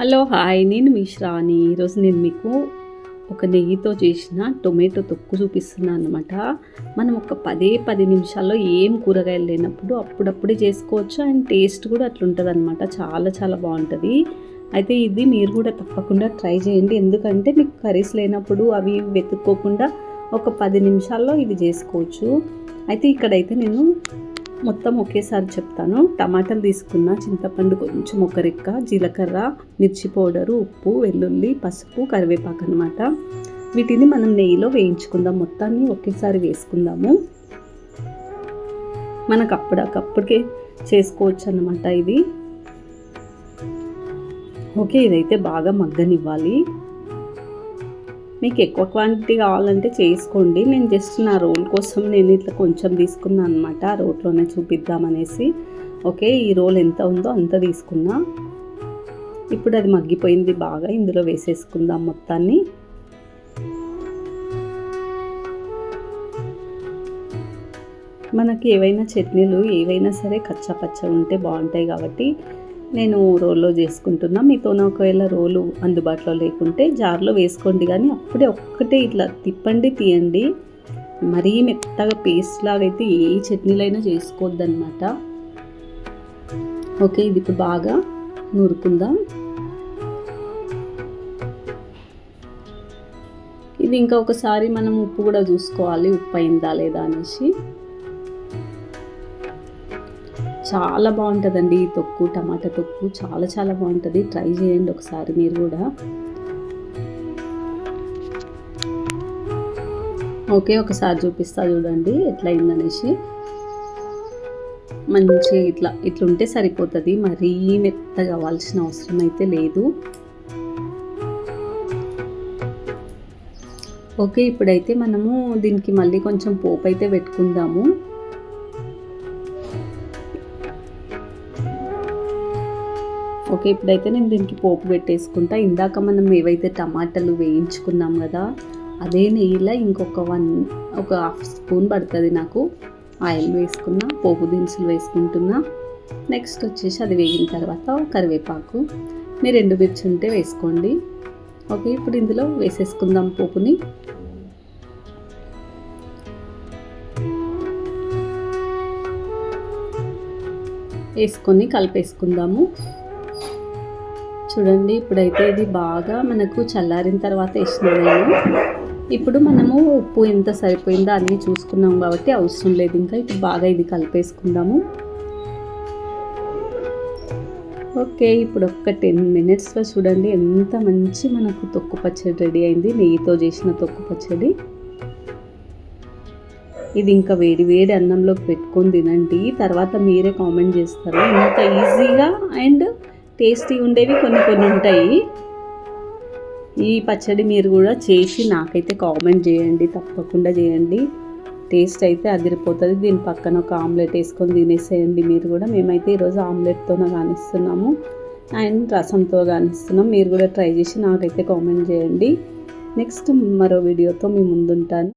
Hello hi. నేను మీ శ్రావణి. ఈరోజు నేను మీకు ఒక నెయ్యితో చేసిన టొమాటో తొక్కు చూపిస్తున్నాను అనమాట మనం ఒక పదే పది నిమిషాల్లో ఏం కూరగాయలు లేనప్పుడు అప్పుడప్పుడే చేసుకోవచ్చు. అండ్ టేస్ట్ కూడా అట్లుంటుంది అనమాట చాలా చాలా బాగుంటుంది. అయితే ఇది మీరు కూడా తప్పకుండా ట్రై చేయండి. ఎందుకంటే మీకు కర్రీస్ లేనప్పుడు అవి వెతుక్కోకుండా ఒక పది నిమిషాల్లో ఇది చేసుకోవచ్చు. అయితే ఇక్కడైతే నేను మొత్తం ఒకేసారి చెప్తాను. టమాటాలు తీసుకున్న చింతపండు కొంచెం ఒక రెక్క జీలకర్ర మిర్చి పౌడరు ఉప్పు వెల్లుల్లి పసుపు కరివేపాకు అనమాట వీటిని మనం నెయ్యిలో వేయించుకుందాం. మొత్తాన్ని ఒకేసారి వేసుకుందాము. మనకు అప్పటికప్పటికే చేసుకోవచ్చు అన్నమాట ఇది. ఓకే ఇదైతే బాగా మగ్గనివ్వాలి. మీకు ఎక్కువ క్వాంటిటీ కావాలంటే చేసుకోండి. నేను జస్ట్ నా రోల్ కోసం నేను ఇట్లా కొంచెం తీసుకున్నాను అనమాట ఆ రోట్లోనే చూపిద్దామనేసి ఓకే ఈ రోల్ ఎంత ఉందో అంత తీసుకున్నా. ఇప్పుడు అది మగ్గిపోయింది బాగా. ఇందులో వేసేసుకుందాం మొత్తాన్ని. మనకి ఏవైనా చట్నీలు ఏవైనా సరే కచ్చా పచ్చ ఉంటే బాగుంటాయి కాబట్టి నేను రోల్లో చేసుకుంటున్నా. మీతోనే ఒకవేళ రోలు అందుబాటులో లేకుంటే జార్లో వేసుకోండి కానీ అప్పుడే ఒక్కటే ఇట్లా తిప్పండి తీయండి. మరీ మెత్తగా పేస్ట్ లాగా అయితే ఏ చట్నీలైనా చేసుకోవద్దనమాట ఓకే ఇది ఇప్పుడు బాగా నూరుకుందాం. ఇది ఇంకా ఒకసారి మనం ఉప్పు కూడా చూసుకోవాలి ఉప్పు అయిందా లేదా అనేసి. చాలా బాగుంటుందండి. ఈ తొక్కు టమాటా తొక్కు చాలా చాలా బాగుంటుంది. ట్రై చేయండి ఒకసారి మీరు కూడా. ఓకే ఒకసారి చూపిస్తా చూడండి ఎట్లా అయిందనేసి. మంచి ఇట్లా ఇట్లుంటే సరిపోతుంది. మరీ మెత్తగా అవ్వాల్సిన అవసరం అయితే లేదు. ఓకే ఇప్పుడైతే మనము దీనికి మళ్ళీ కొంచెం పోపు అయితే పెట్టుకుందాము. ఓకే ఇప్పుడైతే నేను దీనికి పోపు పెట్టేసుకుంటా. ఇందాక మనం ఏవైతే టమాటాలు వేయించుకున్నాం కదా అదే నెయ్యిలో ఇంకొక వన్ ఒక హాఫ్ స్పూన్ పడుతుంది నాకు. ఆయిల్ వేసుకున్నా పోపు దినుసులు వేసుకుంటున్నా. నెక్స్ట్ వచ్చేసి అది వేగిన తర్వాత కరివేపాకు. మీరు రెండు మిర్చి ఉంటే వేసుకోండి. ఓకే ఇప్పుడు ఇందులో వేసేసుకుందాం పోపుని. వేసుకొని కలిపేసుకుందాము. చూడండి ఇప్పుడైతే ఇది బాగా మనకు చల్లారిన తర్వాత వేసిన నేను ఇప్పుడు మనము ఉప్పు ఎంత సరిపోయిందో అన్నీ చూసుకున్నాం కాబట్టి అవసరం లేదు. ఇంకా ఇప్పుడు బాగా ఇది కలిపేసుకుందాము. ఓకే ఇప్పుడు ఒక్క టెన్ మినిట్స్లో చూడండి ఎంత మంచి మనకు తొక్కు పచ్చడి రెడీ అయింది. నెయ్యితో చేసిన తొక్కు పచ్చడి. ఇది ఇంకా వేడి వేడి అన్నంలోకి పెట్టుకొని తినండి. తర్వాత మీరే కామెంట్ చేస్తారు? ఇంత ఈజీగా అండ్ టేస్టీ ఉండేవి కొన్ని కొన్ని ఉంటాయి. ఈ పచ్చడి మీరు కూడా చేసి నాకైతే కామెంట్ చేయండి తప్పకుండా చేయండి. టేస్ట్ అయితే అదిరిపోతుంది. దీని పక్కన ఒక ఆమ్లెట్ వేసుకొని తినేసేయండి మీరు కూడా. మేమైతే ఈరోజు ఆమ్లెట్తోనే కానిస్తున్నాము అండ్ రసంతో కానిస్తున్నాం. మీరు కూడా ట్రై చేసి నాకైతే కామెంట్ చేయండి. నెక్స్ట్ మరో వీడియోతో మీ ముందుంటాను.